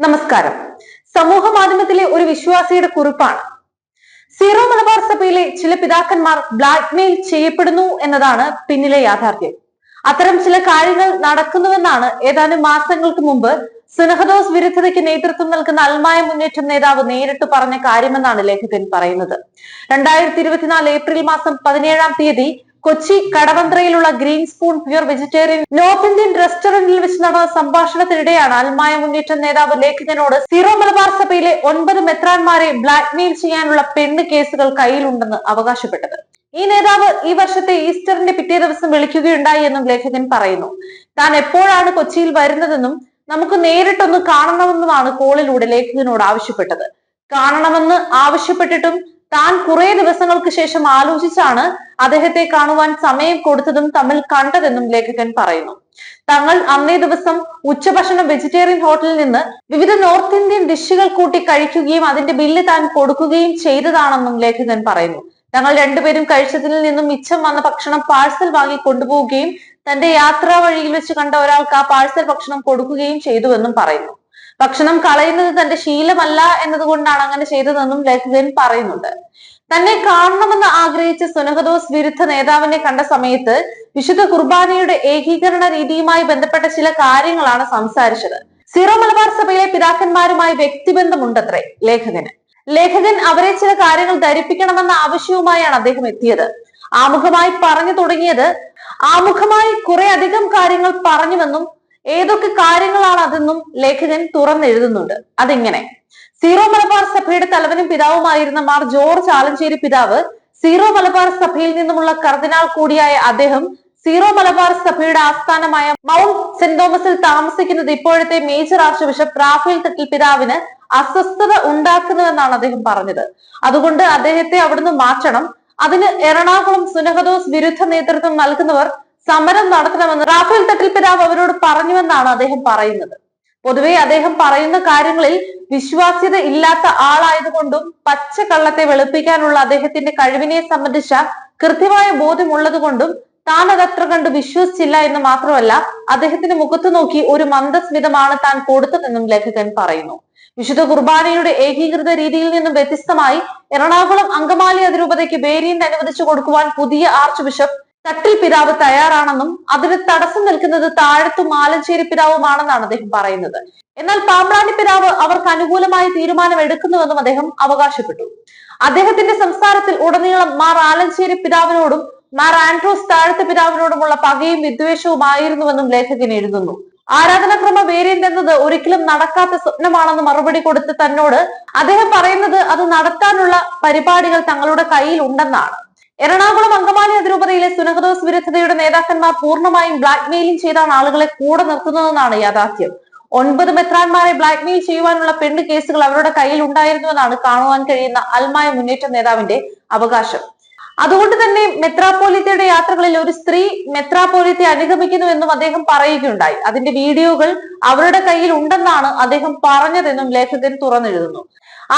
നമസ്കാരം. സമൂഹ മാധ്യമത്തിലെ ഒരു വിശ്വാസിയുടെ കുറിപ്പാണ്. സീറോ മലബാർ സഭയിലെ ചില പിതാക്കന്മാർ ബ്ലാക്ക്മെയിൽ ചെയ്യപ്പെടുന്നു എന്നതാണ് പിന്നിലെ യാഥാർത്ഥ്യം. അത്തരം ചില കാര്യങ്ങൾ നടക്കുന്നുവെന്നാണ് ഏതാനും മാസങ്ങൾക്ക് മുമ്പ് സുനഹദോസ് വിരുദ്ധതയ്ക്ക് നേതൃത്വം നൽകുന്ന അൽമായ മുന്നേറ്റം നേതാവ് നേരിട്ട് പറഞ്ഞ കാര്യമെന്നാണ് ലേഖകൻ പറയുന്നത്. രണ്ടായിരത്തി ഇരുപത്തിനാല് ഏപ്രിൽ മാസം പതിനേഴാം തീയതി Kochi കടവന്ത്രയിലുള്ള green spoon pure vegetarian north Indian റെസ്റ്റോറന്റിൽ വെച്ച് നടന്ന സംഭാഷണത്തിനിടെയാണ് അൽമായ മുന്നേറ്റം നേതാവ് ലേഖകനോട് സീറോ മലബാർ സഭയിലെ ഒൻപത് മെത്രാന്മാരെ ബ്ലാക്ക്മെയിൽ ചെയ്യാനുള്ള പെണ്ണ് കേസുകൾ കയ്യിലുണ്ടെന്ന് അവകാശപ്പെട്ടത്. ഈ നേതാവ് ഈ വർഷത്തെ ഈസ്റ്ററിന്റെ പിറ്റേ ദിവസം വിളിക്കുകയുണ്ടായി എന്നും ലേഖകൻ പറയുന്നു. താൻ എപ്പോഴാണ് കൊച്ചിയിൽ വരുന്നതെന്നും നമുക്ക് നേരിട്ടൊന്ന് കാണണമെന്നുമാണ് കോളിലൂടെ ലേഖകനോട് ആവശ്യപ്പെട്ടത്. കാണണമെന്ന് ആവശ്യപ്പെട്ടിട്ടും താൻ കുറെ ദിവസങ്ങൾക്ക് ശേഷം ആലോചിച്ചാണ് അദ്ദേഹത്തെ കാണുവാൻ സമയം കൊടുത്തതും തമ്മിൽ കണ്ടതെന്നും ലേഖകൻ പറയുന്നു. തങ്ങൾ അന്നേ ദിവസം ഉച്ചഭക്ഷണം വെജിറ്റേറിയൻ ഹോട്ടലിൽ നിന്ന് വിവിധ നോർത്ത് ഇന്ത്യൻ ഡിഷുകൾ കൂട്ടി കഴിക്കുകയും അതിന്റെ ബില്ല് താൻ കൊടുക്കുകയും ചെയ്തതാണെന്നും ലേഖകൻ പറയുന്നു. തങ്ങൾ രണ്ടുപേരും കഴിച്ചതിൽ നിന്നും മിച്ചം വന്ന ഭക്ഷണം പാഴ്സൽ വാങ്ങി കൊണ്ടുപോവുകയും തന്റെ യാത്രാ വഴിയിൽ വെച്ച് കണ്ട ഒരാൾക്ക് ആ പാഴ്സൽ ഭക്ഷണം കൊടുക്കുകയും ചെയ്തുവെന്നും പറയുന്നു. ഭക്ഷണം കളയുന്നത് തന്റെ ശീലമല്ല എന്നതുകൊണ്ടാണ് അങ്ങനെ ചെയ്തതെന്നും ലഖ്വിൻ പറയുന്നുണ്ട്. തന്നെ കാണണമെന്ന് ആഗ്രഹിച്ച സുനഹദോസ് വിരുദ്ധ നേതാവിനെ കണ്ട സമയത്ത് വിശുദ്ധ കുർബാനയുടെ ഏകീകരണ രീതിയുമായി ബന്ധപ്പെട്ട ചില കാര്യങ്ങളാണ് സംസാരിച്ചത്. സീറോ മലബാർ സഭയിലെ പിതാക്കന്മാരുമായി വ്യക്തിബന്ധമുണ്ടത്രേ ലേഖകന്. ലേഖകൻ അവരെ ചില കാര്യങ്ങൾ ധരിപ്പിക്കണമെന്ന ആവശ്യവുമായാണ് അദ്ദേഹം എത്തിയത്. ആമുഖമായി പറഞ്ഞു തുടങ്ങിയത് ആമുഖമായി കുറെ അധികം കാര്യങ്ങൾ പറഞ്ഞുവെന്നും ഏതൊക്കെ കാര്യങ്ങളാണ് അതെന്നും ലേഖകൻ തുറന്നെഴുതുന്നുണ്ട്. അതിങ്ങനെ. സീറോ മലബാർ സഭയുടെ തലവനും പിതാവുമായിരുന്ന മാർ ജോർജ് ആലഞ്ചേരി പിതാവ് സീറോ മലബാർ സഭയിൽ നിന്നുമുള്ള കർദിനാൾ കൂടിയായ അദ്ദേഹം സീറോ മലബാർ സഭയുടെ ആസ്ഥാനമായ മൗണ്ട് സെന്റ് തോമസിൽ താമസിക്കുന്നത് ഇപ്പോഴത്തെ major archbishop Rafale Thattil പിതാവിന് അസ്വസ്ഥത ഉണ്ടാക്കുന്നുവെന്നാണ് അദ്ദേഹം പറഞ്ഞത്. അതുകൊണ്ട് അദ്ദേഹത്തെ അവിടുന്ന് മാറ്റണം. അതിന് എറണാകുളം സുനഹദോസ് വിരുദ്ധ നേതൃത്വം നൽകുന്നവർ സമരം നടത്തണമെന്ന് റാഫേൽ തട്ടിൽപ്പിരാവ് അവരോട് പറഞ്ഞുവെന്നാണ് അദ്ദേഹം പറയുന്നത്. പൊതുവെ അദ്ദേഹം പറയുന്ന കാര്യങ്ങളിൽ വിശ്വാസ്യത ഇല്ലാത്ത ആളായതുകൊണ്ടും പച്ചക്കള്ളത്തെ വെളുപ്പിക്കാനുള്ള അദ്ദേഹത്തിന്റെ കഴിവിനെ സംബന്ധിച്ച കൃത്യമായ ബോധ്യമുള്ളത് കൊണ്ടും താൻ അതത്ര കണ്ട് വിശ്വസിച്ചില്ല എന്ന് മാത്രമല്ല അദ്ദേഹത്തിന്റെ മുഖത്ത് നോക്കി ഒരു മന്ദസ്മിതമാണ് താൻ കൊടുത്തതെന്നും ലേഖകൻ പറയുന്നു. വിശുദ്ധ കുർബാനയുടെ ഏകീകൃത രീതിയിൽ നിന്നും വ്യത്യസ്തമായി എറണാകുളം അങ്കമാലി അതിരൂപതയ്ക്ക് വേരിയന്റ് അനുവദിച്ചു കൊടുക്കുവാൻ പുതിയ ആർച്ച് ബിഷപ്പ് തട്ടിൽ പിതാവ് തയ്യാറാണെന്നും അതിന് തടസ്സം നിൽക്കുന്നത് താഴത്തു മാലഞ്ചേരി പിതാവുമാണെന്നാണ് അദ്ദേഹം പറയുന്നത്. എന്നാൽ പാമ്പ്രാണി പിതാവ് അവർക്ക് അനുകൂലമായ തീരുമാനം എടുക്കുന്നുവെന്നും അദ്ദേഹം അവകാശപ്പെട്ടു. അദ്ദേഹത്തിന്റെ സംസാരത്തിൽ ഉടനീളം മാർ ആലഞ്ചേരി പിതാവിനോടും മാർ ആൻഡ്രോസ് താഴത്തെ പിതാവിനോടുമുള്ള പകയും വിദ്വേഷവും ആയിരുന്നുവെന്നും ലേഖകൻ എഴുതുന്നു. ആരാധനാക്രമ വേരിയന്റ് എന്നത് ഒരിക്കലും നടക്കാത്ത സ്വപ്നമാണെന്ന് മറുപടി കൊടുത്ത് തന്നോട് അദ്ദേഹം പറയുന്നത് അത് നടത്താനുള്ള പരിപാടികൾ തങ്ങളുടെ കയ്യിൽ ഉണ്ടെന്നാണ്. എറണാകുളം അങ്കമാലി അതിരൂപതയിലെ സുനഹദോസ് വിരുദ്ധതയുടെ നേതാക്കന്മാർ പൂർണമായും ബ്ലാക്ക്മെയിലിംഗ് ചെയ്താണ് ആളുകളെ കൂടെ നിർത്തുന്നതെന്നാണ് യാഥാർത്ഥ്യം. ഒൻപത് മെത്രാന്മാരെ ബ്ലാക്ക്മെയിൽ ചെയ്യുവാനുള്ള പെണ്ണ് കേസുകൾ അവരുടെ കയ്യിൽ ഉണ്ടായിരുന്നുവെന്നാണ് കാണുവാൻ കഴിയുന്ന അൽമായ മുന്നേറ്റ നേതാവിന്റെ അവകാശം. അതുകൊണ്ട് തന്നെ മെത്രാപ്പോലിത്തയുടെ യാത്രകളിൽ ഒരു സ്ത്രീ മെത്രാപ്പോലിത്തെ അനുഗമിക്കുന്നു എന്നും അദ്ദേഹം പറയുകയുണ്ടായി. അതിന്റെ വീഡിയോകൾ അവരുടെ കയ്യിൽ ഉണ്ടെന്നാണ് അദ്ദേഹം പറഞ്ഞതെന്നും ലേഖകൻ തുറന്നെഴുതുന്നു.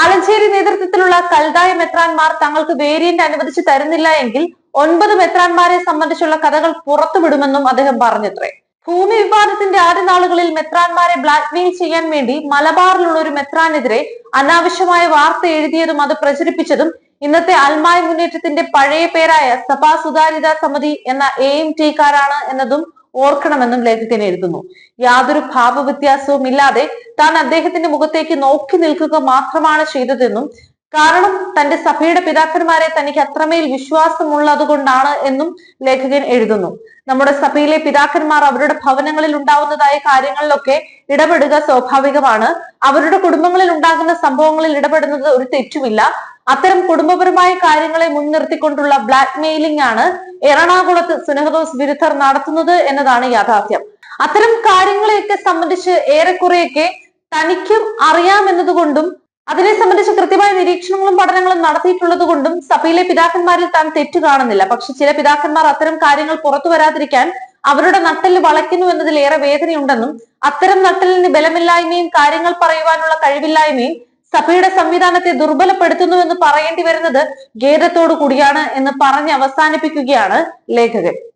ആലഞ്ചേരി നേതൃത്വത്തിലുള്ള കൽതായ മെത്രാൻമാർ തങ്ങൾക്ക് വേരിയന്റ് അനുവദിച്ചു തരുന്നില്ല എങ്കിൽ ഒൻപത് മെത്രാൻമാരെ സംബന്ധിച്ചുള്ള കഥകൾ പുറത്തുവിടുമെന്നും അദ്ദേഹം പറഞ്ഞത്രേ. ഭൂമി വിവാദത്തിന്റെ ആദ്യ നാളുകളിൽ മെത്രാൻമാരെ ബ്ലാക്ക്മെയിൽ ചെയ്യാൻ വേണ്ടി മലബാറിലുള്ള ഒരു മെത്രാനെതിരെ അനാവശ്യമായ വാർത്ത എഴുതിയതും അത് പ്രചരിപ്പിച്ചതും ഇന്നത്തെ അൽമായ മുന്നേറ്റത്തിന്റെ പഴയ പേരായ സഭാ സുതാര്യത സമിതി എന്ന എ എം ടിക്കാരാണ് എന്നതും ഓർക്കണമെന്നും ലേഖകൻ എഴുതുന്നു. യാതൊരു ഭാവവ്യത്യാസവും ഇല്ലാതെ താൻ അദ്ദേഹത്തിന്റെ മുഖത്തേക്ക് നോക്കി നിൽക്കുക മാത്രമാണ് ചെയ്തതെന്നും കാരണം തന്റെ സഭയുടെ പിതാക്കന്മാരെ തനിക്ക് അത്രമേൽ വിശ്വാസമുള്ളതുകൊണ്ടാണ് എന്നും ലേഖകൻ എഴുതുന്നു. നമ്മുടെ സഭയിലെ പിതാക്കന്മാർ അവരുടെ ഭവനങ്ങളിൽ ഉണ്ടാവുന്നതായ കാര്യങ്ങളിലൊക്കെ ഇടപെടുക സ്വാഭാവികമാണ്. അവരുടെ കുടുംബങ്ങളിൽ ഉണ്ടാകുന്ന സംഭവങ്ങളിൽ ഇടപെടുന്നത് ഒരു തെറ്റുമില്ല. അത്തരം കുടുംബപരമായ കാര്യങ്ങളെ മുൻനിർത്തിക്കൊണ്ടുള്ള ബ്ലാക്ക് മെയിലിംഗ് ആണ് എറണാകുളത്ത് സുനഹദോസ് വിരുദ്ധർ നടത്തുന്നത് എന്നതാണ് യാഥാർത്ഥ്യം. അത്തരം കാര്യങ്ങളെയൊക്കെ സംബന്ധിച്ച് ഏറെക്കുറെയൊക്കെ തനിക്കും അറിയാമെന്നതുകൊണ്ടും അതിനെ സംബന്ധിച്ച് കൃത്യമായ നിരീക്ഷണങ്ങളും പഠനങ്ങളും നടത്തിയിട്ടുള്ളത് കൊണ്ടും സഭയിലെ പിതാക്കന്മാരിൽ താൻ തെറ്റു കാണുന്നില്ല. പക്ഷെ ചില പിതാക്കന്മാർ അത്തരം കാര്യങ്ങൾ പുറത്തു വരാതിരിക്കാൻ അവരുടെ നട്ടൽ വളയ്ക്കുന്നു എന്നതിൽ ഏറെ വേദനയുണ്ടെന്നും അത്തരം നട്ടലിന് ബലമില്ലായ്മയും കാര്യങ്ങൾ പറയുവാനുള്ള കഴിവില്ലായ്മയും സഭയുടെ സംവിധാനത്തെ ദുർബലപ്പെടുത്തുന്നു എന്ന് പറയേണ്ടി വരുന്നത് ഖേദത്തോടു കൂടിയാണ് എന്ന് പറഞ്ഞ് അവസാനിപ്പിക്കുകയാണ് ലേഖകൻ.